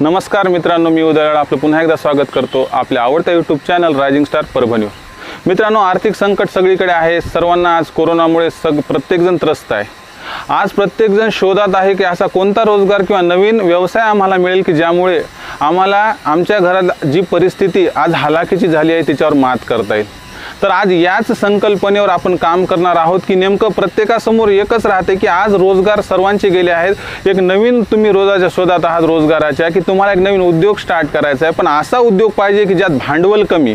नमस्कार मित्रांनो मी उदयाळ आपलं पुन्हा एकदा स्वागत करतो आपल्या आवडत्या यूट्यूब चॅनल रायझिंग स्टार परभणीवर मित्रांनो आर्थिक संकट सगळीकडे आहे. सर्वांना आज कोरोनामुळे सग प्रत्येकजण त्रस्त आहे. आज प्रत्येकजण शोधात आहे की असा कोणता रोजगार किंवा नवीन व्यवसाय आम्हाला मिळेल की ज्यामुळे आम्हाला आमच्या घरात जी परिस्थिती आज हलाखीची झाली आहे त्याच्यावर मात करता येईल. तर आज याच संकल्पनेवर आपण काम करणार आहोत की नेमकं प्रत्येकासमोर एकच राहते की आज रोजगार सर्वांचे गेले आहेत. एक नवीन तुम्ही रोजाच्या शोधात आहात रोजगाराच्या की तुम्हाला एक नवीन उद्योग स्टार्ट करायचा आहे. पण असा उद्योग पाहिजे की ज्यात भांडवल कमी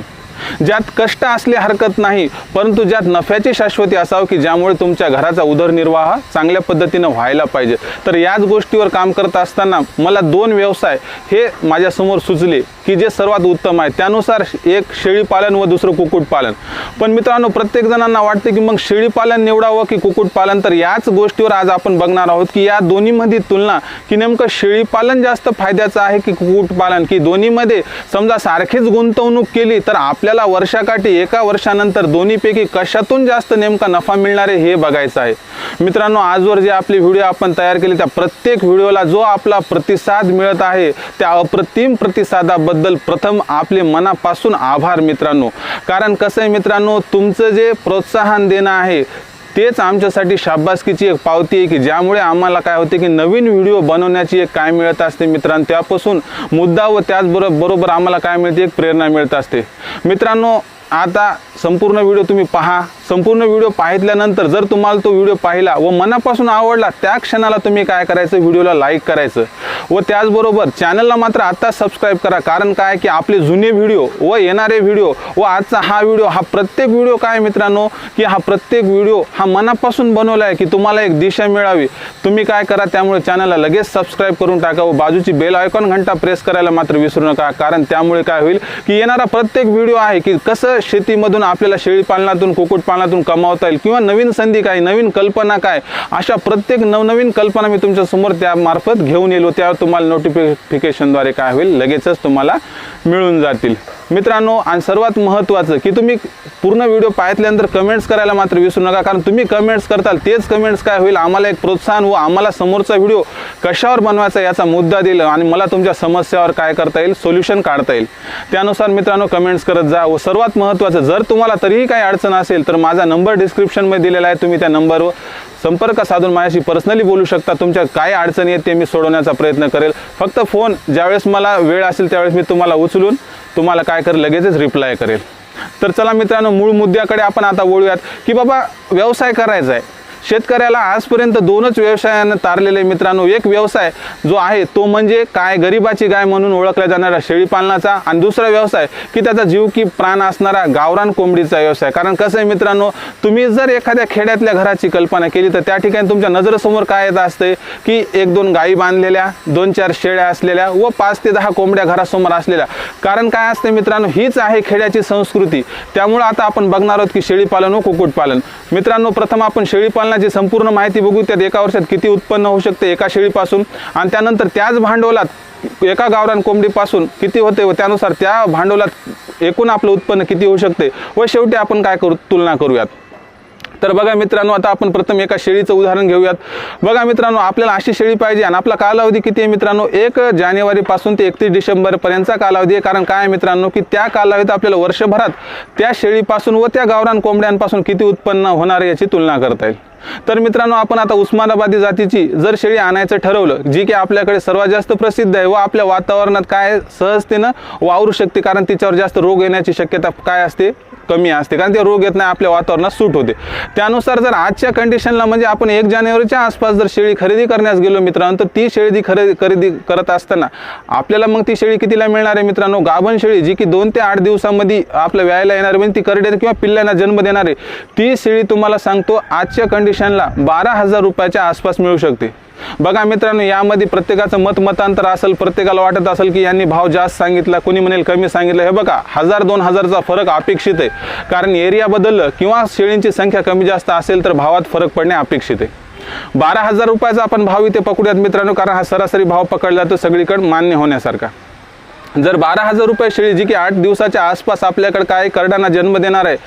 ज्यात कष्ट असले हरकत नाही परंतु ज्यात नफ्याची शाश्वती असावं की ज्यामुळे तुमच्या घराचा उदरनिर्वाह चांगल्या पद्धतीनं व्हायला पाहिजे. तर याच गोष्टीवर काम करत असताना मला दोन व्यवसाय हे माझ्यासमोर सुचले की जे सर्वात उत्तम आहे. त्यानुसार एक शेळीपालन व दुसरं कुक्कुटपालन. पण मित्रांनो प्रत्येक जणांना वाटते की मग शेळीपालन निवडावं की कुक्कुटपालन? तर याच गोष्टीवर आज आपण बघणार आहोत की या दोन्हीमध्ये तुलना की नेमकं शेळीपालन जास्त फायद्याचं आहे की कुक्कुटपालन? की दोन्हीमध्ये समजा सारखीच गुंतवणूक केली तर आपल्या आपल्याला वर्षाकाठी एका वर्षानंतर दोन्हीपैकी कशातून जास्त नेमका नफा मिळणार आहे हे बघायचं आहे. मित्रांनो आजवर जे आपले व्हिडिओ आपण तयार केले त्या प्रत्येक व्हिडिओला जो आपला प्रतिसाद मिळत आहे त्या अप्रतिम प्रतिसादाबद्दल प्रथम आपले मनापासून आभार मित्रांनो. कारण कसं आहे मित्रांनो तुमचं जे प्रोत्साहन देणं आहे तेच आमच्यासाठी शाबासकीची एक पावती आहे की ज्यामुळे आम्हाला काय होते की नवीन व्हिडिओ बनवण्याची एक काय मिळत असते मित्रांनो त्यापासून मुद्दा व त्याचबरोबर बरोबर आम्हाला काय मिळते एक प्रेरणा मिळत असते. मित्रांनो आता संपूर्ण व्हिडिओ तुम्ही पहा. संपूर्ण व्हिडिओ पाहितल्यानंतर जर तुम्हाला तो व्हिडिओ पाहिला व मनापासून आवडला त्या क्षणाला तुम्ही काय करायचं? व्हिडिओला लाईक करायचं. व त्याचबरोबर चॅनलला मात्र आत्ता सबस्क्राईब करा. कारण काय? की आपले जुने व्हिडिओ व येणारे व्हिडिओ व आजचा हा व्हिडिओ हा प्रत्येक व्हिडिओ काय मित्रांनो? की हा प्रत्येक व्हिडिओ हा मनापासून बनवला आहे की तुम्हाला एक दिशा मिळावी. तुम्ही काय करा? त्यामुळे चॅनलला लगेच सबस्क्राईब करून टाका व बाजूची बेल आयकॉन घंटा प्रेस करायला मात्र विसरू नका. कारण त्यामुळे काय होईल? की येणारा प्रत्येक व्हिडिओ आहे की कसं शेतीमधून आपल्याला शेळीपालनातून कुक्कुटपालनातून कमावता येईल किंवा नवीन संधी काय नवीन कल्पना काय अशा प्रत्येक नवनवीन कल्पना मी तुमच्यासमोर त्यामार्फत घेऊन येईल त्यावर तुम्हाला नोटिफिकेशनद्वारे काय होईल लगेचच तुम्हाला मिळून जातील. मित्रांनो आणि सर्वात महत्त्वाचं की तुम्ही पूर्ण व्हिडिओ पाहितल्यानंतर कमेंट्स करायला मात्र विसरू नका कारण तुम्ही कमेंट्स करताल तेच कमेंट्स काय होईल? आम्हाला एक प्रोत्साहन व आम्हाला समोरचा व्हिडिओ कशावर बनवायचा याचा मुद्दा देईल आणि मला तुमच्या समस्यावर काय करता येईल? सोल्युशन काढता येईल. त्यानुसार मित्रांनो कमेंट्स करत जा. व सर्वात महत्त्वाचं जर तुम्हाला तरीही काही अडचण असेल तर माझा नंबर डिस्क्रिप्शनमध्ये दिलेला आहे. तुम्ही त्या नंबरवर संपर्क साधून माझ्याशी पर्सनली बोलू शकता. तुमच्या काय अडचणी आहेत ते मी सोडवण्याचा प्रयत्न करेल. फक्त फोन ज्यावेळेस मला वेळ असेल त्यावेळेस मी तुम्हाला उचलून तुम्हाला काय करेल लगेचच रिप्लाय करेल. तर चला मित्रांनो मूळ मुद्द्याकडे आपण आता वळूयात की बाबा व्यवसाय करायचा आहे. शेतकऱ्याला आजपर्यंत दोनच व्यवसायानं तारलेले मित्रांनो एक व्यवसाय जो आहे तो म्हणजे काय? गरिबाची गाय म्हणून ओळखला जाणारा शेळीपालनाचा आणि दुसरा व्यवसाय की त्याचा जीव की प्राण असणारा गावरान कोंबडीचा व्यवसाय. कारण कसं आहे मित्रांनो तुम्ही जर एखाद्या खेड्यातल्या घराची कल्पना केली तर त्या ठिकाणी तुमच्या नजरेसमोर काय येत असते? की एक दोन गायी बांधलेल्या दोन चार शेळ्या असलेल्या व पाच ते दहा कोंबड्या घरासमोर असलेल्या. कारण काय असते मित्रांनो हीच आहे खेड्याची संस्कृती. त्यामुळं आता आपण बघणार आहोत की शेळीपालन व कुक्कुटपालन. मित्रांनो प्रथम आपण शेळीपालन शेळीपालनाची संपूर्ण माहिती बघू त्यात एका वर्षात किती उत्पन्न होऊ शकते एका शेळीपासून? आणि त्यानंतर त्याच भांडवलात एका गावरान कोंबडीपासून किती होते व त्यानुसार त्या भांडवलात एकूण आपलं उत्पन्न किती होऊ शकते? व शेवटी आपण काय करू तुलना करूयात. तर बघा मित्रांनो आता आपण प्रथम एका शेळीचं उदाहरण घेऊयात. बघा मित्रांनो आपल्याला अशी शेळी पाहिजे आणि आपला कालावधी किती आहे मित्रांनो? एक जानेवारीपासून ते एकतीस डिसेंबरपर्यंतचा कालावधी आहे. कारण काय आहे मित्रांनो की त्या कालावधीत आपल्याला वर्षभरात त्या शेळीपासून व त्या गावरान कोंबड्यांपासून किती उत्पन्न होणार आहे याची तुलना करता येईल. तर मित्रांनो आपण आता उस्मानाबादी जातीची जर शेळी आणायचं ठरवलं जी की आपल्याकडे सर्वात जास्त प्रसिद्ध आहे व आपल्या वातावरणात काय सहजतेनं वावरू शकते कारण तिच्यावर जास्त रोग येण्याची शक्यता काय असते? कमी असते. कारण ते रोग येत नाही आपल्या वातावरणात सूट होते. त्यानुसार जर आजच्या कंडिशनला म्हणजे आपण एक जानेवारीच्या आसपास जर शेळी खरेदी करण्यास गेलो मित्रांनो तर ती शेळी खरेदी खरेदी करत असताना आपल्याला मग ती शेळी कितीला मिळणार आहे मित्रांनो? गाभण शेळी जी की दोन ते आठ दिवसामध्ये आपल्या व्यायला येणार म्हणजे ती करडे किंवा पिल्ल्यांना जन्म देणार आहे ती शेळी तुम्हाला सांगतो आजच्या कंडिशनला बारा हजार रुपयाच्या आसपास मिळू शकते. बघा मित्रांनो यामध्ये प्रत्येकाचं मत मतांतर असेल प्रत्येकाला वाटत असेल की यांनी भाव जास्त सांगितला कोणी म्हणेल कमी सांगितलं हे बघा हजार दोन हजारचा फरक अपेक्षित आहे. कारण एरिया बदललं किंवा शेळींची संख्या कमी जास्त असेल तर भावात फरक पडणे अपेक्षित आहे. बारा हजार रुपयाचा आपण भाव इथे पकडूयात मित्रांनो कारण हा सरासरी भाव पकडला तर सगळीकडे मान्य होण्यासारखा. जर बारा हजार रुपये शेळी जी की आठ दिवसाच्या आसपास आपल्याकडे काय करडांना जन्म देणार आहे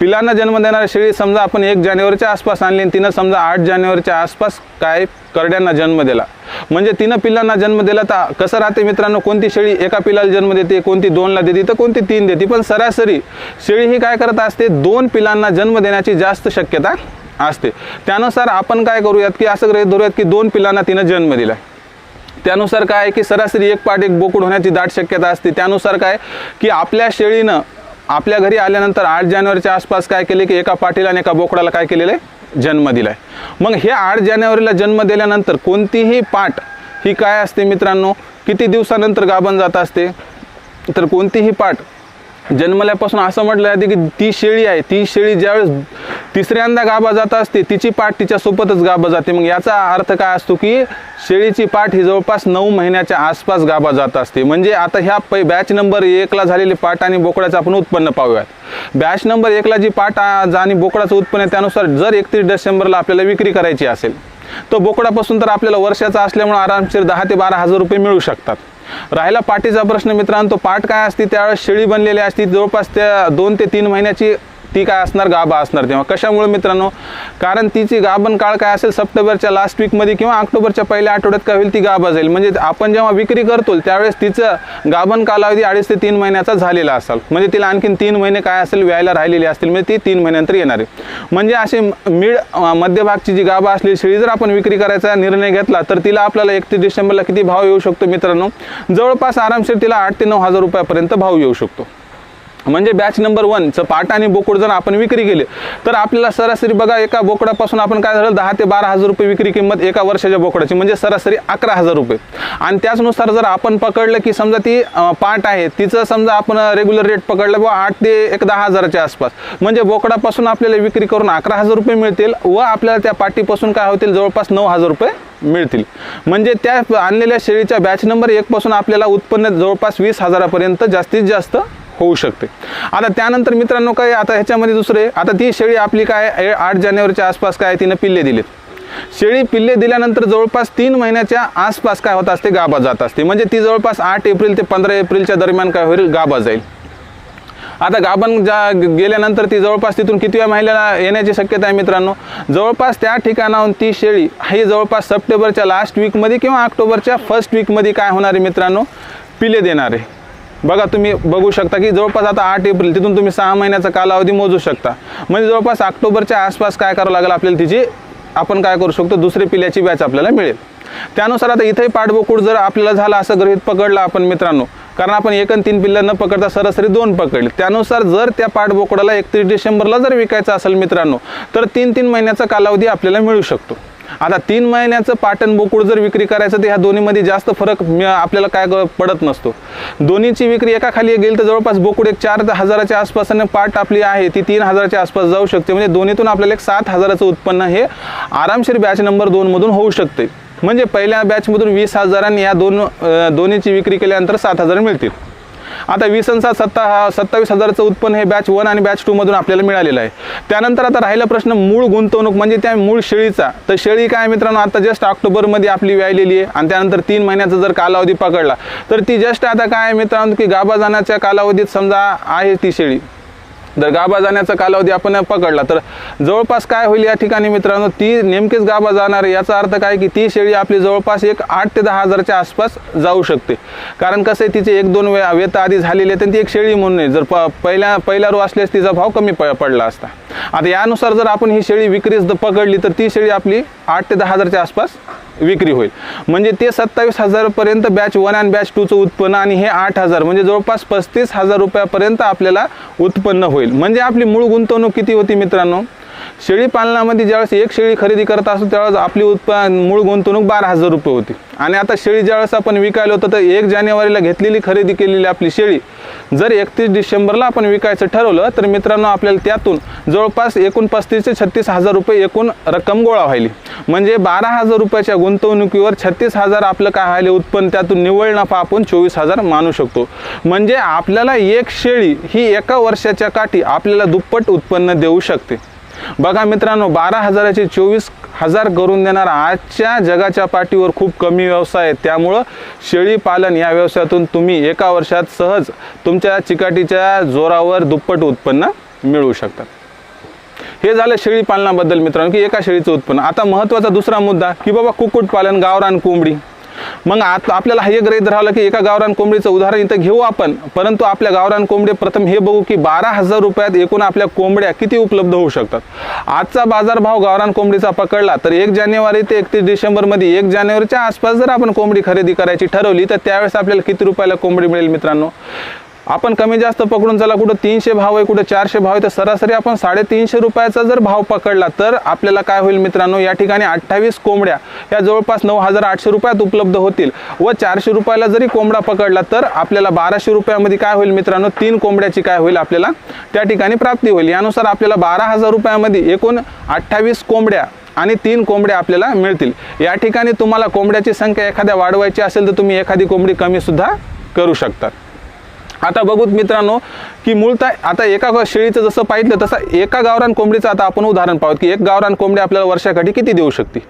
पिलांना जन्म देणारी शेळी समजा आपण एक जानेवारीच्या आसपास आणली आणि तिनं समजा आठ जानेवारीच्या आसपास काय करड्यांना जन्म दिला. म्हणजे तिनं पिलांना जन्म दिला तर कसं राहते मित्रांनो कोणती शेळी एका पिलाला जन्म देते कोणती दोनला देते तर कोणती तीन देते. पण सरासरी शेळी ही काय करत असते दोन पिलांना जन्म देण्याची जास्त शक्यता असते. त्यानुसार आपण काय करूयात की असं गृहित धरूयात की दोन पिलांना तिनं जन्म दिला. त्यानुसार काय की सरासरी एक पाठ एक बोकड होण्याची दाट शक्यता असते. त्यानुसार काय की आपल्या शेळीनं आपल्या घरी आल्यानंतर आठ जानेवारीच्या आसपास काय केले की एका पाटीला आणि एका बोकडाला काय केलेलं? आहे जन्म दिलाय. मग हे आठ जानेवारीला जन्म दिल्यानंतर कोणतीही पाठ ही काय असते मित्रांनो? किती दिवसानंतर गाभण जात असते? तर कोणतीही पाठ जन्मल्यापासून असं म्हटलं जाते की ती शेळी आहे. ती शेळी ज्यावेळेस तिसऱ्यांदा गाभा जात असते तिची पाठ तिच्यासोबतच गाभा जाते. मग याचा अर्थ काय असतो की शेळीची पाठ ही जवळपास नऊ महिन्याच्या आसपास गाभा जात असते. म्हणजे आता ह्या पै बॅच नंबर एकला झालेली पाठ आणि बोकडाचं आपण उत्पन्न पाहूयात. बॅच नंबर एकला जी पाठ आणि बोकडाचं उत्पन्न आहे त्यानुसार जर एकतीस डिसेंबरला आपल्याला विक्री करायची असेल तो बोकडापासून तर आपल्याला वर्षाचा असल्यामुळे आरामशीर दहा ते बारा हजार रुपये मिळू शकतात. राहिला पाठीचा प्रश्न मित्रांनो तो पाठ काय असते? त्यावेळेस शेळी बनलेली असती. जवळपास त्या दोन ते तीन महिन्याची ती काय असणार? गाभा असणार. तेव्हा कशामुळे मित्रांनो? कारण तिची गाभण काळ काय असेल? सप्टेंबरच्या लास्ट वीकमध्ये किंवा ऑक्टोबरच्या पहिल्या आठवड्यात काय होईल? ती गाभा जाईल. म्हणजे आपण जेव्हा विक्री करतो त्यावेळेस तिचं गाभण कालावधी अडीच ते तीन महिन्याचा झालेला असाल. म्हणजे तिला आणखीन तीन महिने काय असेल? व्यायला राहिलेली असतील. म्हणजे ती तीन महिन्यानंतर येणार आहे. म्हणजे असे मिड मध्यभागची जी गाभा असलेली शेळी जर आपण विक्री करायचा निर्णय घेतला तर तिला आपल्याला एकतीस डिसेंबरला किती भाव येऊ शकतो मित्रांनो? जवळपास आरामशीर तिला आठ ते नऊ हजार रुपयापर्यंत भाव येऊ शकतो. म्हणजे बॅच नंबर वनचं पाट आणि बोकड जर आपण विक्री केली तर आपल्याला सरासरी बघा एका बोकडापासून आपण काय झालं दहा ते बारा हजार रुपये विक्री किंमत एका वर्षाच्या बोकडाची म्हणजे सरासरी अकरा हजार रुपये. आणि त्याचनुसार जर आपण पकडलं की समजा ती पाट आहे तिचं समजा आपण रेग्युलर रेट पकडलं किंवा आठ ते एक दहा हजाराच्या आसपास. म्हणजे बोकडापासून आपल्याला विक्री करून अकरा हजार रुपये मिळतील व आपल्याला त्या पाटीपासून काय होतील जवळपास नऊ हजार रुपये मिळतील. म्हणजे त्या आणलेल्या शेळीच्या बॅच नंबर एकपासून आपल्याला उत्पन्न जवळपास वीस हजारापर्यंत जास्तीत जास्त होऊ शकते. आता त्यानंतर मित्रांनो काय आता ह्याच्यामध्ये दुसरे आता ती शेळी आपली काय ए- आठ जानेवारीच्या आसपास काय तिनं पिल्ले दिलेत. शेळी पिल्ले दिल्यानंतर जवळपास तीन महिन्याच्या आसपास काय होत असते गाभा जात असते. म्हणजे ती जवळपास आठ एप्रिल ते पंधरा एप्रिलच्या दरम्यान काय होईल गाभा जाईल. आता गाभण जा गेल्यानंतर ती जवळपास तिथून कितव्या महिन्याला येण्याची शक्यता आहे मित्रांनो? जवळपास त्या ठिकाणाहून ती शेळी ही जवळपास सप्टेंबरच्या लास्ट वीकमध्ये किंवा ऑक्टोबरच्या फर्स्ट वीकमध्ये काय होणार आहे मित्रांनो? पिले देणार आहे. बघा तुम्ही बघू शकता की जवळपास आता आठ एप्रिल तिथून तुम्ही सहा महिन्याचा कालावधी मोजू शकता. म्हणजे जवळपास ऑक्टोबरच्या आसपास काय करावं लागेल आपल्याला तिची? आपण काय करू शकतो? दुसरी पिल्याची बॅच आपल्याला मिळेल. त्यानुसार आता इथेही पाठबोकूड जर आपल्याला झालं असं गृहित पकडलं आपण मित्रांनो कारण आपण एक आणि तीन पिल्लं न पकडता सरासरी दोन पकडले. त्यानुसार जर त्या पाठबोकडाला एकतीस डिसेंबरला जर विकायचं असेल मित्रांनो तर तीन तीन महिन्याचा कालावधी आपल्याला मिळू शकतो. आता तीन महिन्याचं पाटण बोकुड जर विक्री करायचं तर ह्या दोन्हीमध्ये जास्त फरक आपल्याला काय पडत नसतो. दोन्हीची विक्री एका खाली गेली तर जवळपास बोकुड एक चार हजाराच्या आसपास आणि पाट आपली आहे ती तीन हजाराच्या आसपास जाऊ शकते. म्हणजे दोन्हीतून आपल्याला एक सात हजाराचं उत्पन्न हे आरामशीर बॅच नंबर दोनमधून होऊ शकते. म्हणजे पहिल्या बॅचमधून वीस हजारांनी या दोन दोन्हीची विक्री केल्यानंतर सात हजार मिळतील. आता वीस आणि सत्ता हा सत्तावीस हजाराचं उत्पन्न हे बॅच वन आणि बॅच टू मधून आपल्याला मिळालेलं आहे. त्यानंतर आता राहिला प्रश्न मूळ गुंतवणूक म्हणजे त्या मूळ शेळीचा. तर शेळी काय मित्रांनो आता जस्ट ऑक्टोबरमध्ये आपली व्यायलेली आहे आणि त्यानंतर तीन महिन्याचा जर कालावधी पकडला तर ती जस्ट आता काय आहे मित्रांनो की गाभा जाण्याच्या कालावधीत समजा आहे ती शेळी. जर गाभा जाण्याचा कालावधी आपण पकडला तर जवळपास काय होईल या ठिकाणी मित्रांनो? ती नेमकीच गाभा जाणार आहे. याचा अर्थ काय की ती शेळी आपली जवळपास एक आठ ते दहा हजारच्या आसपास जाऊ शकते. कारण कसं आहे तिचे एक दोन वे वेत आधी झालेली आहे तर ती एक शेळी म्हणून नाही जर प पहिल्या पहिला रो असल्यास तिचा भाव कमी प पडला असता. आता यानुसार जर आपण ही शेळी विक्रीस पकडली तर ती शेळी आपली आठ ते दहा हजारच्या आसपास विक्री होईल. म्हणजे ते सत्तावीस हजारपर्यंत बॅच वन अँड बॅच टूचं उत्पन्न आणि हे आठ हजार म्हणजे जवळपास पस्तीस हजार रुपयापर्यंत आपल्याला उत्पन्न होईल. म्हणजे आपली मूळ गुंतवणूक किती होती मित्रांनो? शेळी पालनामध्ये ज्यावेळेस एक शेळी खरेदी करत असतो त्यावेळेस आपली उत्पादन मूळ गुंतवणूक बारा हजार रुपये होती. आणि आता शेळी ज्यावेळेस आपण विकायला होतं तर एक जानेवारीला घेतलेली खरेदी केलेली आपली शेळी जर एकतीस डिसेंबरला आपण विकायचं ठरवलं तर मित्रांनो आपल्याला त्यातून जवळपास एकूण पस्तीस ते छत्तीस हजार रुपये एकूण रक्कम गोळा व्हायली. म्हणजे बारा हजार रुपयाच्या गुंतवणुकीवर छत्तीस हजार आपलं काय व्हायले उत्पन्न त्यातून निव्वळ नफा आपण चोवीस हजार मानू शकतो. म्हणजे आपल्याला एक शेळी ही एका वर्षाच्या काठी आपल्याला दुप्पट उत्पन्न देऊ शकते. बघा मित्रांनो बारा हजाराचे चोवीस हजार करून देणारा आजच्या जगाच्या पाठीवर खूप कमी व्यवसाय आहे. त्यामुळं शेळीपालन या व्यवसायातून तुम्ही एका वर्षात सहज तुमच्या चिकाटीच्या जोरावर दुप्पट उत्पन्न मिळवू शकतात. हे झालं शेळी पालनाबद्दल मित्रांनो की एका शेळीचं उत्पन्न. आता महत्त्वाचा दुसरा मुद्दा की बाबा कुक्कुटपालन गावरान कोंबडी. मग आता आपल्याला हे गृहीत राहिलं की एका गावरान कोंबडीचं उदाहरण इथं घेऊ आपण. परंतु आपल्या गावरान कोंबडी प्रथम हे बघू की बारा हजार रुपयात एकूण आपल्या कोंबड्या किती उपलब्ध होऊ शकतात. आजचा बाजारभाव गावरान कोंबडीचा पकडला तर एक जानेवारी ते एकतीस डिसेंबरमध्ये एक जानेवारीच्या आसपास जर आपण कोंबडी खरेदी करायची ठरवली तर त्यावेळेस आपल्याला किती रुपयाला कोंबडी मिळेल मित्रांनो? आपण कमी जास्त पकडून चला कुठं तीनशे भाव आहे कुठं चारशे भाव आहे तर सरासरी आपण साडेतीनशे रुपयाचा जर भाव पकडला तर आपल्याला काय होईल मित्रांनो? या ठिकाणी अठ्ठावीस कोंबड्या या जवळपास नऊ हजार आठशे रुपयात उपलब्ध होतील व चारशे रुपयाला जरी कोंबडा पकडला तर आपल्याला बाराशे रुपयामध्ये काय होईल मित्रांनो? तीन कोंबड्याची काय होईल आपल्याला? त्या ठिकाणी प्राप्ती होईल. यानुसार आपल्याला बारा हजार रुपयामध्ये एकूण अठ्ठावीस कोंबड्या आणि तीन कोंबड्या आपल्याला मिळतील. या ठिकाणी तुम्हाला कोंबड्याची संख्या एखाद्या वाढवायची असेल तर तुम्ही एखादी कोंबडी कमीसुद्धा करू शकतात. आता बघूत मित्रांनो की मूळतः आता एका शेळीचं जसं पाहिलं तसं एका गावरान कोंबडीचं आता आपण उदाहरण पाहूत की एक गावरान कोंबडी आपल्याला वर्षाकाठी किती देऊ शकते?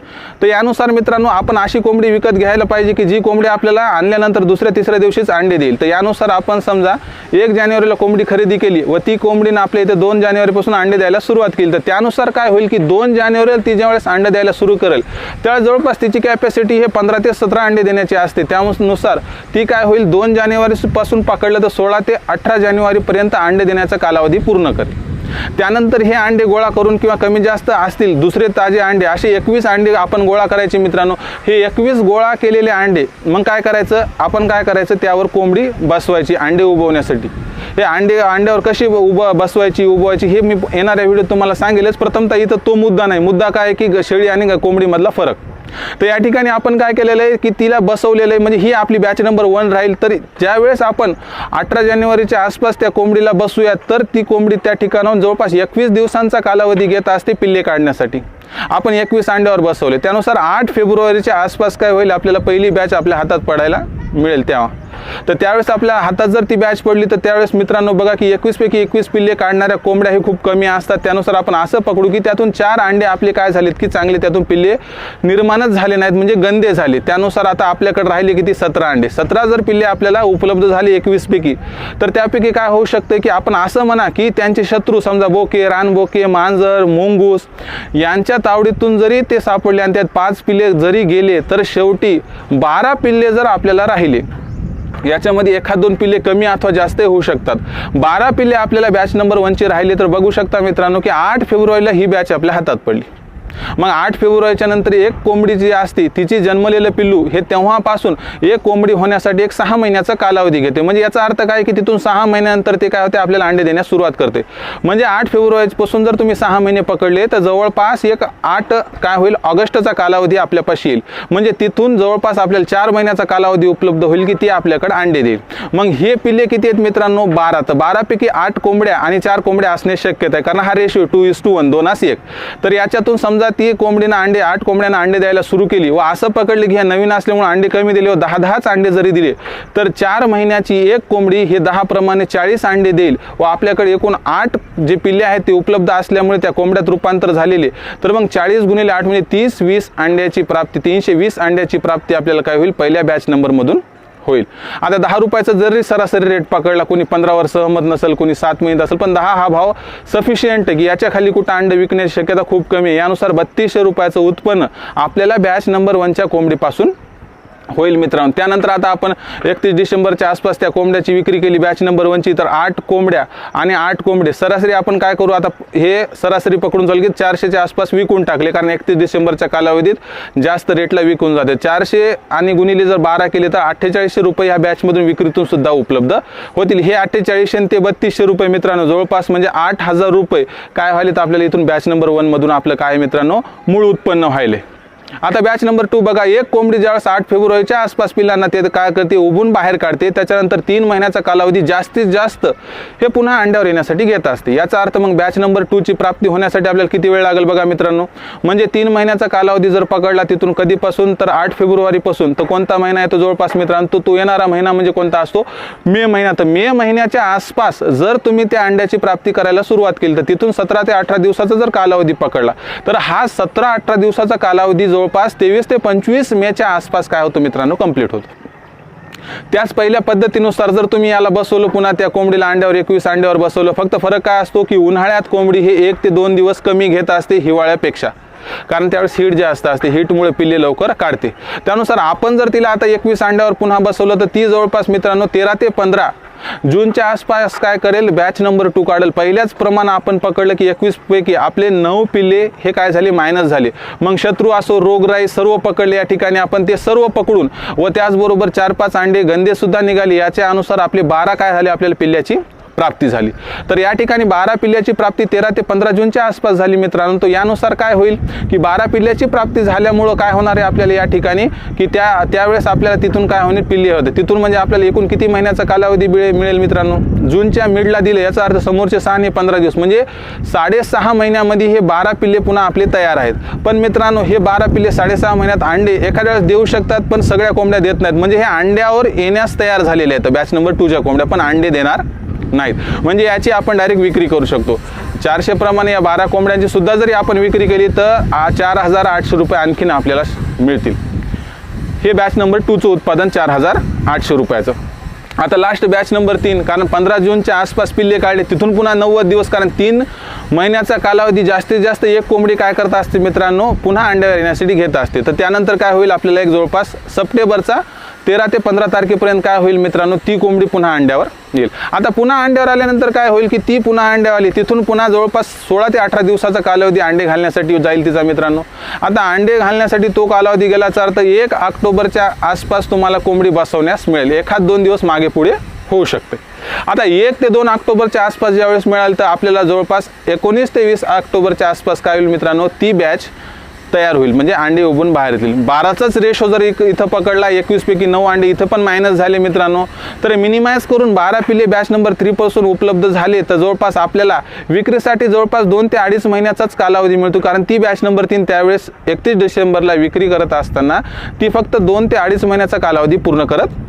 तर यानुसार मित्रांनो आपण अशी कोंबडी विकत घ्यायला पाहिजे की जी कोंबडी आपल्याला आणल्यानंतर दुसऱ्या तिसऱ्या दिवशीच अंडे देईल. तर यानुसार आपण समजा एक जानेवारीला कोंबडी खरेदी केली व ती कोंबडीनं आपल्या इथे दोन जानेवारीपासून अंडे द्यायला सुरुवात केली तर त्यानुसार काय होईल की दोन जानेवारीला ती ज्यावेळेस अंडे द्यायला सुरू करेल. त्या जवळपास तिची कॅपॅसिटी हे पंधरा ते सतरा अंडे देण्याची असते. त्यानुसार ती काय होईल दोन जानेवारीपासून पकडलं तर सोळा ते अठरा जानेवारीपर्यंत अंडे देण्याचा कालावधी पूर्ण करेल. त्यानंतर हे अंडे गोळा करून किंवा कमी जास्त असतील दुसरे ताजे अंडे असे एकवीस अंडे आपण गोळा करायचे मित्रांनो. हे एकवीस गोळा केलेले अंडे मग काय करायचं? आपण काय करायचं? त्यावर कोंबडी बसवायची अंडे उबवण्यासाठी. हे अंडे अंड्यावर कशी उभं बसवायची उबवायची हे मी येणाऱ्या व्हिडिओ तुम्हाला सांगेलच. प्रथमतः इथं तो मुद्दा नाही. मुद्दा काय की ग- शेळी आणि कोंबडीमधला फरक? तर या ठिकाणी आपण काय केलेलं आहे की तिला बसवलेलं आहे. म्हणजे ही आपली बॅच नंबर वन राहील. तरी ज्यावेळेस आपण अठरा जानेवारीच्या आसपास त्या कोंबडीला बसूया तर ती कोंबडी त्या ठिकाणाहून जवळपास एकवीस दिवसांचा कालावधी घेत असते पिल्ले काढण्यासाठी. आपण एकवीस अंड्यावर बसवले. त्यानुसार आठ फेब्रुवारीच्या आसपास काय होईल? आपल्याला पहिली बॅच आपल्या हातात पडायला मिळेल तेव्हा. तर त्यावेळेस आपल्या हातात जर ती बॅच पडली तर त्यावेळेस मित्रांनो बघा की एकवीसपैकी एकवीस पिल्ले काढणाऱ्या कोंबड्या हे खूप कमी असतात. त्यानुसार आपण असं पकडू की त्यातून चार अंडे आपले काय झालेत की चांगले त्यातून पिल्ले निर्माणच झाले नाहीत म्हणजे गंदे झाले. त्यानुसार आता आपल्याकडे राहिले किती? सतरा अंडे. सतरा जर पिल्ले आपल्याला उपलब्ध झाले एकवीसपैकी तर त्यापैकी काय होऊ शकतं की आपण असं म्हणा की त्यांचे शत्रू समजा बोके रानबोके मांजर मुंगूस यांच्या तावडीतून जरी ते सापडले आणि त्यात पाच पिल्ले जरी गेले तर शेवटी बारा पिल्ले जर आपल्याला राहिले याच्यामध्ये एखाद दोन पिल्ले कमी अथवा जास्त होऊ शकतात. बारा पिल्ले आपल्याला बॅच नंबर वनचे राहिले तर बघू शकता मित्रांनो की आठ फेब्रुवारीला ही बॅच आपल्या हातात पडली. मग आठ फेब्रुवारीच्या नंतर एक कोंबडी जी असते तिची जन्मलेलं पिल्लू हे तेव्हापासून एक कोंबडी होण्यासाठी एक सहा महिन्याचा कालावधी घेते. म्हणजे याचा अर्थ काय की तिथून सहा महिन्यानंतर ते काय होते आपल्याला अंडे देण्यास सुरुवात करते. म्हणजे आठ फेब्रुवारीपासून जर तुम्ही सहा महिने पकडले तर जवळपास एक आठ काय होईल ऑगस्टचा कालावधी आपल्यापाशी येईल. म्हणजे तिथून जवळपास आपल्याला चार महिन्याचा कालावधी उपलब्ध होईल की ती आपल्याकडे अंडे देईल. मग हे पिल्ले किती आहेत मित्रांनो? बारा. तर बारापैकी आठ कोंबड्या आणि चार कोंबड्या असणे शक्यता आहे कारण हा ratio two is two one दोन असे एक. तर याच्यातून समजा ती कोंबडीनं अंडे आठ कोंबड्यांना अंडे द्यायला सुरू केली. व असं पकडले की ह्या नवीन असल्यामुळे अंडे कमी दिले व दहा दहाच अंडे जरी दिले तर चार महिन्याची एक कोंबडी हे दहा प्रमाणे चाळीस अंडे देईल. व आपल्याकडे एकूण आठ जे पिल्ले आहेत ते उपलब्ध असल्यामुळे त्या कोंबड्यात रूपांतर झालेले. तर मग चाळीस गुणिले आठ म्हणजे तीस वीस अंड्याची प्राप्ती तीनशे वीस अंड्याची प्राप्ती आपल्याला काय होईल? पहिल्या बॅच नंबरमधून होईल. आता दहा रुपयाचा जरी सरासरी रेट पकडला कोणी पंधरावर सहमत नसेल कोणी सात महिन्यात असेल पण दहा हा भाव सफिशियंट आहे की याच्या खाली कुठं अंडे विकण्याची शक्यता खूप कमी आहे. यानुसार बत्तीसशे रुपयाचं उत्पन्न आपल्याला बॅच नंबर वनच्या कोंबडीपासून होईल मित्रांनो. त्यानंतर आता आपण एकतीस डिसेंबरच्या आसपास त्या कोंबड्याची विक्री केली. बॅच नंबर वनची तर आठ कोंबड्या आणि आठ कोंबडे. सरासरी आपण काय करू? आता हे सरासरी पकडून चालू की चारशेच्या आसपास विकून टाकले. कारण एकतीस डिसेंबरच्या कालावधीत जास्त रेटला विकून जाते. चारशे आणि गुणिले जर बारा केले तर अठ्ठेचाळीसशे रुपये ह्या बॅचमधून विक्रीतून सुद्धा उपलब्ध होतील. हे अठ्ठेचाळीसशे ते बत्तीसशे रुपये मित्रांनो. जवळपास म्हणजे आठ हजार रुपये काय व्हायले तर आपल्याला इथून बॅच नंबर वनमधून आपलं काय मित्रांनो? मूळ उत्पन्न व्हायले. आता बॅच नंबर टू बघा एक कोंबडी ज्यावेळेस आठ फेब्रुवारीच्या आसपास पिल्लांना ते काय करते उभून बाहेर काढते त्याच्यानंतर तीन महिन्याचा कालावधी जास्तीत जास्त हे पुन्हा अंड्यावर येण्यासाठी घेत असते. याचा अर्थ मग बॅच नंबर टूची प्राप्ती होण्यासाठी आपल्याला किती वेळ लागेल बघा मित्रांनो? म्हणजे तीन महिन्याचा कालावधी जर पकडला तिथून कधीपासून तर आठ फेब्रुवारीपासून. तर कोणता महिना येतो जवळपास मित्रांनो? तो तो येणारा महिना म्हणजे कोणता असतो? मे महिना. तर मे महिन्याच्या आसपास जर तुम्ही त्या अंड्याची प्राप्ती करायला सुरुवात केली तर तिथून सतरा ते अठरा दिवसाचा जर कालावधी पकडला तर हा सतरा अठरा दिवसाचा कालावधी जवळपास तेवीस ते पंचवीस मेच्या आसपास काय होतं मित्रांनो? कंप्लीट होतो. त्याच पहिल्या पद्धतीनुसार जर तुम्ही याला बसवलं पुन्हा त्या कोंबडीला अंड्यावर एकवीस अंड्यावर बसवलं फक्त फरक काय असतो की उन्हाळ्यात कोंबडी हे एक ते दोन दिवस कमी घेत असते हिवाळ्यापेक्षा. कारण त्यावेळेस हीट असतं असते हीटमुळे पिल्ले लवकर काढते. त्यानुसार आपण जर तिला आता एकवीस अंड्यावर पुन्हा बसवलं तर ती जवळपास मित्रांनो तेरा ते पंधरा जूनच्या आसपास काय करेल बॅच नंबर टू काढेल. पहिल्याच प्रमाण आपण पकडलं की एकवीस पैकी आपले नऊ पिल्ले हे काय झाले? मायनस झाले. मग शत्रू असो रोगराई सर्व पकडले या ठिकाणी आपण ते सर्व पकडून व त्याचबरोबर चार पाच अंडे गंदे सुद्धा निघाले. याच्या अनुसार आपले बारा काय झाले आपल्याला पिल्ल्याची? प्राप्ती झाली. तर या ठिकाणी बारा पिल्ल्याची प्राप्ती तेरा ते पंधरा जूनच्या आसपास झाली मित्रांनो. तो यानुसार काय होईल की बारा पिल्ल्याची प्राप्ती झाल्यामुळं काय होणार आहे आपल्याला या ठिकाणी? की त्या त्यावेळेस आपल्याला तिथून काय होणे पिल्ले होते. तिथून म्हणजे आपल्याला एकूण किती महिन्याचा कालावधी मिळेल मिळेल मित्रांनो? जूनच्या मिडला दिले. याचा अर्थ समोरचे सहा आणि पंधरा दिवस. म्हणजे साडेसहा महिन्यामध्ये हे बारा पिल्ले पुन्हा आपले तयार आहेत. पण मित्रांनो हे बारा पिल्ले साडेसहा महिन्यात अंडे एखाद्या वेळेस देऊ शकतात पण सगळ्या कोंबड्या देत नाहीत. म्हणजे हे अंड्यावर येण्यास तयार झालेले आहेत. बॅच नंबर टूच्या कोंबड्या. पण अंडे देणार नाहीत. म्हणजे याची आपण डायरेक्ट विक्री करू शकतो. चारशे प्रमाणे या बारा कोंबड्यांची सुद्धा जरी आपण विक्री केली तर चार हजार आठशे रुपये आणखीन आपल्याला मिळतील. हे बॅच नंबर टूचं उत्पादन चार हजार आठशे रुपयाचं. आता लास्ट बॅच नंबर तीन कारण पंधरा जूनच्या आसपास पिल्ले काढले तिथून पुन्हा नव्वद दिवस कारण तीन महिन्याचा कालावधी जास्तीत जास्त एक कोंबडी काय करत असते मित्रांनो पुन्हा अंड्यावर येण्यासाठी घेत असते. तर त्यानंतर काय होईल आपल्याला एक जवळपास सप्टेंबरचा तेरा ते पंधरा तारखेपर्यंत काय होईल मित्रांनो? ती कोंबडी पुन्हा अंड्यावर येईल. आता पुन्हा अंड्यावर आल्यानंतर काय होईल की ती पुन्हा अंड्यावर आली. तिथून पुन्हा जवळपास सोळा ते अठरा दिवसाचा कालावधी अंडे घालण्यासाठी जाईल तिचा मित्रांनो. आता अंडे घालण्यासाठी तो कालावधी गेल्याचा अर्थ एक ऑक्टोबरच्या आसपास तुम्हाला कोंबडी बसवण्यास मिळेल. एखाद दोन दिवस मागे पुढे होऊ शकते. आता एक ते दोन ऑक्टोबरच्या आसपास ज्यावेळेस मिळाल तर आपल्याला जवळपास एकोणीस ते वीस ऑक्टोबरच्या आसपास काय होईल मित्रांनो? ती बॅच तयार होईल. म्हणजे अंडे उभून बाहेर येतील. बाराचाच रेशो जर एक इथं पकडला एकवीसपैकी नऊ अंडे इथं पण मायनस झाले मित्रांनो. तर मिनिमाइज करून बारा पिले बॅच नंबर थ्रीपासून उपलब्ध झाले. तर जवळपास आपल्याला विक्रीसाठी जवळपास दोन ते अडीच महिन्याचाच कालावधी मिळतो. कारण ती बॅच नंबर तीन त्यावेळेस एकतीस डिसेंबरला विक्री करत असताना ती फक्त दोन ते अडीच महिन्याचा कालावधी पूर्ण करत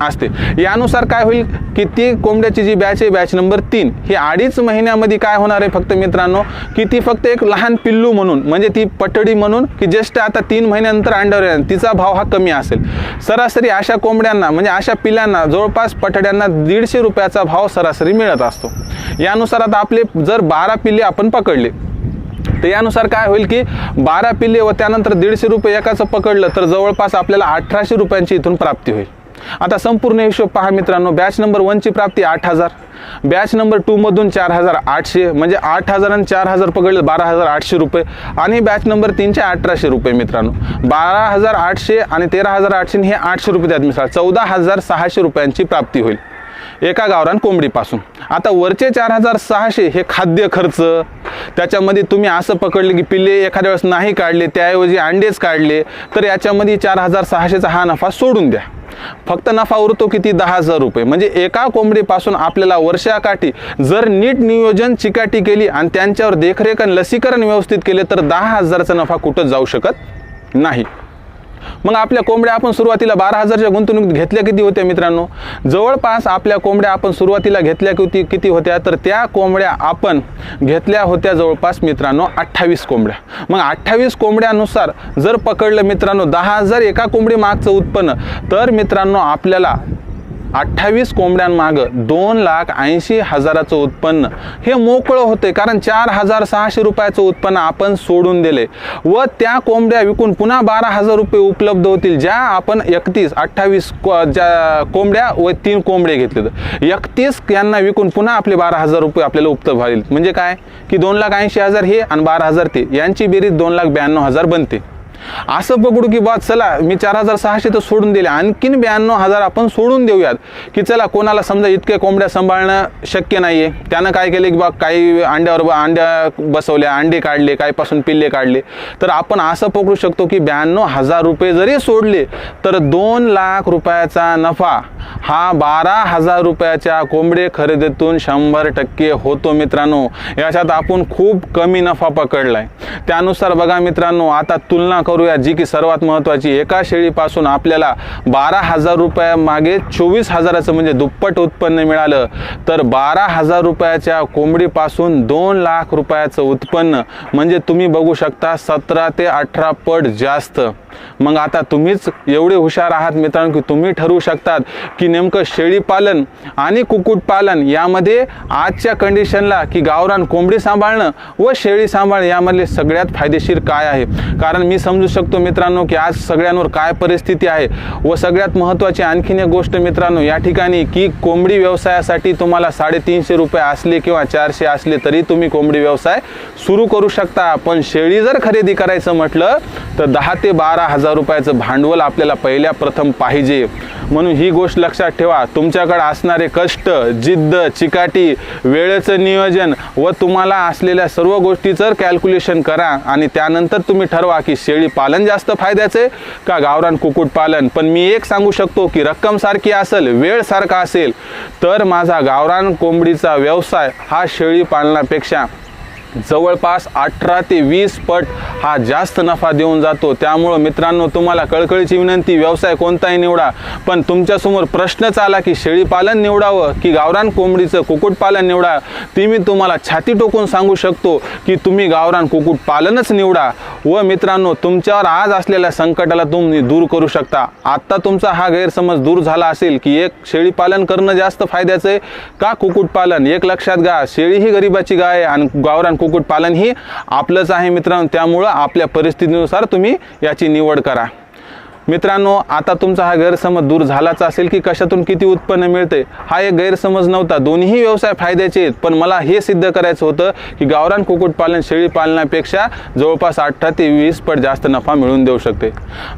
असते. यानुसार काय होईल की ती कोंबड्याची जी बॅच आहे बॅच नंबर तीन ही अडीच महिन्यामध्ये काय होणार आहे फक्त मित्रांनो? की ती फक्त एक लहान पिल्लू म्हणून म्हणजे ती पटडी म्हणून की जस्ट आता तीन महिन्यानंतर अंडर तिचा भाव हा कमी असेल. सरासरी अशा कोंबड्यांना म्हणजे अशा पिल्लांना जवळपास पटड्यांना दीडशे रुपयाचा भाव सरासरी मिळत असतो. यानुसार आता आपले जर बारा पिल्ले आपण पकडले तर यानुसार काय होईल की बारा पिल्ले व त्यानंतर दीडशे रुपये एकाचं पकडलं तर जवळपास आपल्याला अठराशे रुपयांची इथून प्राप्ती होईल. आता संपूर्ण हिशोब पहा मित्रांनो बॅच नंबर वनची प्राप्ती आठ हजार. बॅच नंबर टूमधून चार हजार आठशे म्हणजे आठ हजार आणि चार हजार पकडले बारा हजार आठशे रुपये. आणि बॅच नंबर तीनचे अठराशे रुपये मित्रांनो. बारा हजार आठशे आणि तेरा हजार आठशे हे आठशे रुपये त्यात मिसळा चौदा हजार सहाशे रुपयांची प्राप्ती होईल. एका गावरान कोंबडीपासून. आता वरचे चार हजार सहाशे हे खाद्य खर्च. त्याच्यामध्ये तुम्ही असं पकडले की पिल्ले एखाद्या वेळेस नाही काढले त्याऐवजी अंडेच काढले तर याच्यामध्ये चार हजार सहाशेचा हा नफा सोडून द्या. फक्त नफा उरतो किती? दहा हजार रुपये. म्हणजे एका कोंबडीपासून आपल्याला वर्षाकाठी जर नीट नियोजन चिकाटी केली आणि त्यांच्यावर देखरेख आणि लसीकरण व्यवस्थित केले तर दहा हजारचा नफा कुठंच जाऊ शकत नाही. मग आपल्या कोंबड्या आपण सुरुवातीला बारा हजारच्या गुंतवणूक घेतल्या किती होत्या मित्रांनो? जवळपास आपल्या कोंबड्या आपण सुरुवातीला घेतल्या किती किती होत्या? तर त्या कोंबड्या आपण घेतल्या होत्या जवळपास मित्रांनो अठ्ठावीस कोंबड्या. मग अठ्ठावीस कोंबड्यानुसार जर पकडलं मित्रांनो दहा हजार एका कोंबडी मागचं उत्पन्न तर मित्रांनो आपल्याला अठ्ठावीस कोंबड्यांमागं दोन लाख ऐंशी हजाराचं उत्पन्न. हे मोकळं होते कारण चार हजार सहाशे रुपयाचं उत्पन्न आपण सोडून दिले. व त्या कोंबड्या विकून पुन्हा बारा हजार रुपये उपलब्ध होतील ज्या आपण एकतीस अठ्ठावीस को ज्या कोंबड्या व तीन कोंबडे घेतले तर एकतीस यांना विकून पुन्हा आपले बारा हजार रुपये आपल्याला उपलब्ध व्हाईल म्हणजे काय? की दोन लाख ऐंशी हजार हे आणि बारा हजार ते. यांची बेरीज दोन लाख ब्याण्णव हजार बनते. असं पकडू की बा चला मी चार हजार सहाशे तर सोडून दिले. आणखीन ब्याण्णव हजार आपण सोडून देऊयात. की चला कोणाला समजा इतक्या कोंबड्या सांभाळणं शक्य नाही आहे त्यानं काय केलं की बा काही अंड्यावर अंड्या बसवल्या अंडे काढले काहीपासून पिल्ले काढले. तर आपण असं पकडू शकतो की ब्याण्णव हजार रुपये जरी सोडले तर दोन लाख रुपयाचा नफा हा बारा हजार रुपयाच्या कोंबडे खरेदीतून शंभर टक्के होतो मित्रांनो. याच्यात आपण खूप कमी नफा पकडलाय. त्यानुसार बघा मित्रांनो आता तुलना करू करूया जी की सर्वात महत्त्वाची एका शेळीपासून आपल्याला बारा हजार रुपया मागे चोवीस हजाराचं म्हणजे दुप्पट उत्पन्न मिळालं. तर बारा हजार रुपयाच्या कोंबडीपासून दोन लाख रुपयाचं उत्पन्न. म्हणजे तुम्ही बघू शकता सतरा ते अठरा पट जास्त. मग आता तुम्हीच एवढे हुशार आहात मित्रांनो की तुम्ही ठरवू शकतात की नेमकं शेळीपालन आणि कुक्कुटपालन यामध्ये आजच्या कंडिशनला की गावरान कोंबडी सांभाळणं व शेळी सांभाळणं यामधले सगळ्यात फायदेशीर काय आहे? कारण मी समजू शकतो मित्रांनो की आज सगळ्यांवर काय परिस्थिती आहे व सगळ्यात महत्त्वाची आणखीन एक गोष्ट मित्रांनो या ठिकाणी की कोंबडी व्यवसायासाठी तुम्हाला साडेतीनशे रुपये असले किंवा चारशे असले तरी तुम्ही कोंबडी व्यवसाय सुरू करू शकता. पण शेळी जर खरेदी करायचं म्हटलं तर दहा ते बारा हजार रुपयाचं भांडवल आपल्याला पहिल्या प्रथम पाहिजे. म्हणून ही गोष्ट लक्षात ठेवा. तुमच्याकडे असणारे कष्ट जिद्द चिकाटी वेळेचं नियोजन व तुम्हाला असलेल्या सर्व गोष्टीचं कॅल्क्युलेशन करा आणि त्यानंतर तुम्ही ठरवा की शेळी पालन जास्त फायद्याचं? आहे का गावरान कुक्कुटपालन पण मी एक सांगू शकतो की रक्कम सारखी असेल वेळ सारखा असेल तर माझा गावरान कोंबडीचा व्यवसाय हा शेळी पालनापेक्षा जवळपास अठरा ते वीस पट हा जास्त नफा देऊन जातो. त्यामुळं मित्रांनो तुम्हाला कळकळीची विनंती व्यवसाय कोणताही निवडा पण तुमच्यासमोर प्रश्नच आला की शेळीपालन निवडावं की गावरान कोंबडीचं कुक्कुटपालन निवडा ती मी तुम्हाला छाती टोकून सांगू शकतो की तुम्ही गावरान कुक्कुटपालनच निवडा. व मित्रांनो तुमच्यावर आज असलेल्या संकटाला तुम्ही दूर करू शकता. आत्ता तुमचा हा गैरसमज दूर झाला असेल की एक शेळीपालन करणं जास्त फायद्याचं आहे का कुक्कुटपालन? एक लक्षात घ्या शेळी ही गरिबाची गाय आहे आणि गावरान कुक्कुटपालन ही आपलंच आहे मित्रांनो. त्यामुळं आपल्या परिस्थितीनुसार तुम्ही याची निवड करा. मित्रांनो आता तुमचा हा गैरसमज दूर झालाच असेल की कशातून किती उत्पन्न मिळते हा एक गैरसमज नव्हता. दोन्ही व्यवसाय फायद्याचे आहेत पण मला हे सिद्ध करायचं होतं की गावरान कुक्कुटपालन शेळी पालनापेक्षा जवळपास अठरा ते वीस पट जास्त नफा मिळवून देऊ शकते.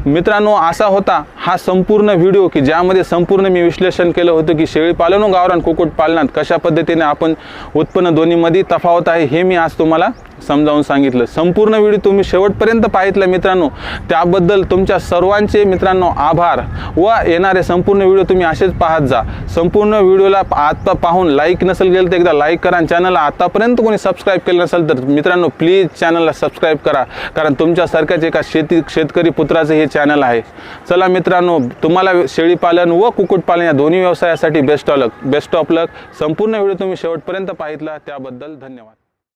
मित्रांनो असा होता हा संपूर्ण व्हिडिओ की ज्यामध्ये संपूर्ण मी विश्लेषण केलं होतं की शेळी पालन व गावरान कुक्कुटपालनात कशा पद्धतीने आपण उत्पन्न दोन्हीमध्ये तफावत आहे हे मी आज तुम्हाला समजावून सांगितलं. संपूर्ण व्हिडिओ तुम्ही शेवटपर्यंत पाहितलं मित्रांनो. त्याबद्दल तुमच्या सर्वांचे मित्रांनो आभार व येणारे संपूर्ण व्हिडिओ तुम्ही असेच पाहत जा. संपूर्ण व्हिडिओला आत्ता पाहून लाईक नसेल गेलं तर एकदा लाईक करा आणि चॅनलला आतापर्यंत कोणी सबस्क्राईब केलं नसेल तर मित्रांनो प्लीज चॅनलला सबस्क्राईब करा. कारण तुमच्यासारख्याच एका शेती शेतकरी पुत्राचं हे चॅनल आहे. चला मित्रांनो तुम्हाला शेळीपालन व कुक्कुटपालन या दोन्ही व्यवसायासाठी best of luck best of luck संपूर्ण व्हिडिओ तुम्ही शेवटपर्यंत पाहितला. त्याबद्दल धन्यवाद.